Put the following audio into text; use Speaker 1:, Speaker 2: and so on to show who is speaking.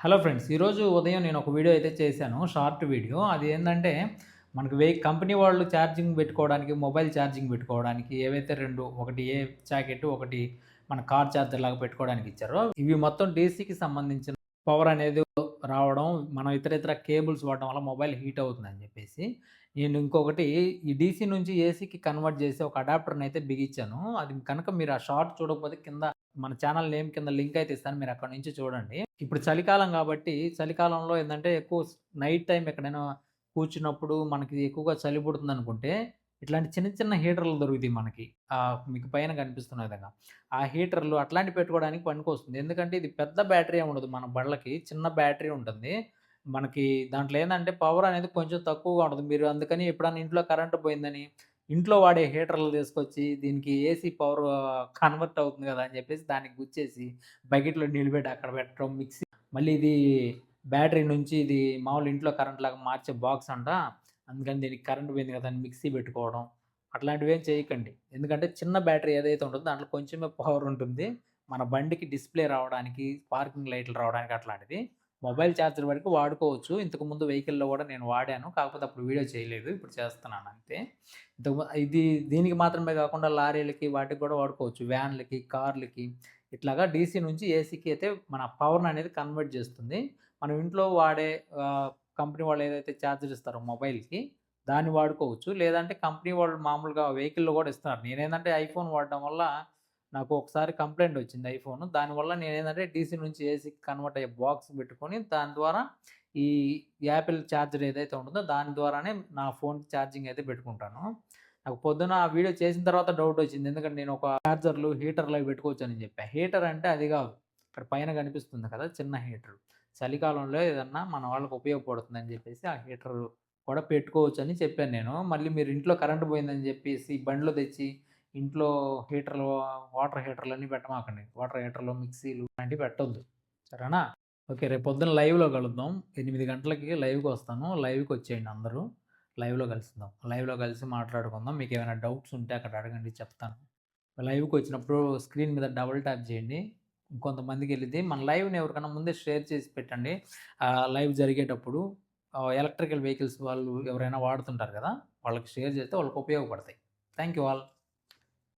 Speaker 1: Hello friends ఈరోజు ఉదయం నేను ఒక వీడియో అయితే చేశాను షార్ట్ వీడియో. అది ఏంటంటే మనకి వే కంపెనీ వాళ్ళు ఛార్జింగ్ పెట్టుకోవడానికి మొబైల్ ఛార్జింగ్ పెట్టుకోవడానికి ఏవైతే రెండు ఒకటి ఏ జాకెట్ ఒకటి మన కార్ ఛార్జర్ లాగా పెట్టుకోవడానికి ఇచ్చారో ఇవి మొత్తం డీసీకి సంబంధించిన పవర్ అనేది రావడం మనం ఇతర ఇతర కేబుల్స్ వాడడం వల్ల మొబైల్ హీట్ అవుతుందని చెప్పేసి. నేను ఇంకొకటి ఈ డీసీ నుంచి ఏసీకి కన్వర్ట్ చేసి ఒక అడాప్టర్ని అయితే బిగించాను. అది కనుక మీరు ఆ షార్ట్ చూడకపోతే కింద మన ఛానల్ నేమ్ కింద లింక్ అయితే ఇస్తాను మీరు అక్కడ నుంచి చూడండి. ఇప్పుడు చలికాలం కాబట్టి చలికాలంలో ఏంటంటే ఎక్కువ నైట్ టైం ఎక్కడైనా కూర్చున్నప్పుడు మనకి ఎక్కువగా చలి పుడుతుంది అనుకుంటే ఇట్లాంటి చిన్న చిన్న హీటర్లు దొరుకుతాయి మనకి. మీకు పైన కనిపిస్తున్న విధంగా. ఆ హీటర్లు అట్లాంటి పెట్టుకోవడానికి పనికొస్తుంది. ఎందుకంటే ఇది పెద్ద బ్యాటరీ ఉండదు మన బళ్ళకి చిన్న బ్యాటరీ ఉంటుంది. మనకి దాంట్లో ఏంటంటే పవర్ అనేది కొంచెం తక్కువగా ఉంటుంది. మీరు అందుకని ఎప్పుడైనా ఇంట్లో కరెంటు పోయిందని ఇంట్లో వాడే హీటర్లు తీసుకొచ్చి దీనికి ఏసీ పవర్ కన్వర్ట్ అవుతుంది కదా అని చెప్పేసి దానికి గుచ్చేసి బకెట్లో నీళ్ళు పెట్టి అక్కడ పెట్టడం మిక్సీ మళ్ళీ ఇది బ్యాటరీ నుంచి ఇది మామూలు ఇంట్లో కరెంట్ లాగా మార్చే బాక్స్ అంట. అందుకని దీనికి కరెంట్ పోయింది కదా అని మిక్సీ పెట్టుకోవడం. అట్లాంటివి ఏం చేయకండి. ఎందుకంటే చిన్న బ్యాటరీ ఏదైతే ఉంటుందో దాంట్లో కొంచెమే పవర్ ఉంటుంది. మన బండికి డిస్ప్లే రావడానికి పార్కింగ్ లైట్లు రావడానికి అట్లాంటిది. మొబైల్ ఛార్జర్ వరకు వాడుకోవచ్చు. ఇంతకు ముందు వెహికల్లో కూడా నేను వాడాను. కాకపోతే అప్పుడు వీడియో చేయలేదు. ఇప్పుడు చేస్తున్నాను అంతే. ఇంతకు ఇది దీనికి మాత్రమే కాకుండా లారీలకి వాటికి కూడా వాడుకోవచ్చు. వ్యాన్లకి కార్లకి. ఇట్లాగా డీసీ నుంచి ఏసీకి అయితే మన పవర్ అనేది కన్వర్ట్ చేస్తుంది. మనం ఇంట్లో వాడే కంపెనీ వాళ్ళు ఏదైతే ఛార్జర్ ఇస్తారో మొబైల్కి దాన్ని వాడుకోవచ్చు. లేదంటే కంపెనీ వాళ్ళు మామూలుగా వెహికల్లో కూడా ఇస్తున్నారు. నేనేంటంటే ఐఫోన్ వాడడం వల్ల నాకు ఒకసారి కంప్లైంట్ వచ్చింది ఐఫోన్. దానివల్ల నేను ఏంటంటే డీసీ నుంచి ఏసీకి కన్వర్ట్ అయ్యే బాక్స్ పెట్టుకొని దాని ద్వారా ఈ యాపిల్ ఛార్జర్ ఏదైతే ఉంటుందో దాని ద్వారానే నా ఫోన్ ఛార్జింగ్ అయితే పెట్టుకుంటాను. నాకు పొద్దున ఆ వీడియో చేసిన తర్వాత డౌట్ వచ్చింది. ఎందుకంటే నేను ఒక ఛార్జర్లు హీటర్లు అవి పెట్టుకోవచ్చు అని చెప్పాను హీటర్ అంటే అది కాదు. ఇక్కడ పైన కనిపిస్తుంది కదా చిన్న హీటర్. చలికాలంలో ఏదన్నా మన వాళ్ళకి ఉపయోగపడుతుందని చెప్పేసి ఆ హీటర్ కూడా పెట్టుకోవచ్చు అని చెప్పాను నేను. మళ్ళీ మీరు ఇంట్లో కరెంట్ పోయిందని చెప్పేసి బండ్లు తెచ్చి ఇంట్లో హీటర్లు వాటర్ హీటర్లు అన్నీ పెట్టమాకండి. వాటర్ హీటర్లు మిక్సీలు అలాంటివి పెట్టొద్దు. సరేనా? ఓకే రేపు పొద్దున్న లైవ్లో కలుద్దాం. ఎనిమిది గంటలకి లైవ్కి వస్తాను. లైవ్కి వచ్చేయండి అందరూ. లైవ్లో కలుద్దాం లైవ్లో కలిసి మాట్లాడుకుందాం. మీకు ఏమైనా డౌట్స్ ఉంటే అక్కడ అడగండి చెప్తాను. లైవ్కి వచ్చినప్పుడు స్క్రీన్ మీద డబుల్ ట్యాప్ చేయండి. ఇంకొంతమందికి వెళ్ళింది మన లైవ్ని ఎవరికైనా ముందే షేర్ చేసి పెట్టండి. ఆ లైవ్ జరిగేటప్పుడు ఎలక్ట్రికల్ వెహికల్స్ వాళ్ళు ఎవరైనా వాడుతుంటారు కదా వాళ్ళకి షేర్ చేస్తే వాళ్ళకి ఉపయోగపడతాయి. Thank you all.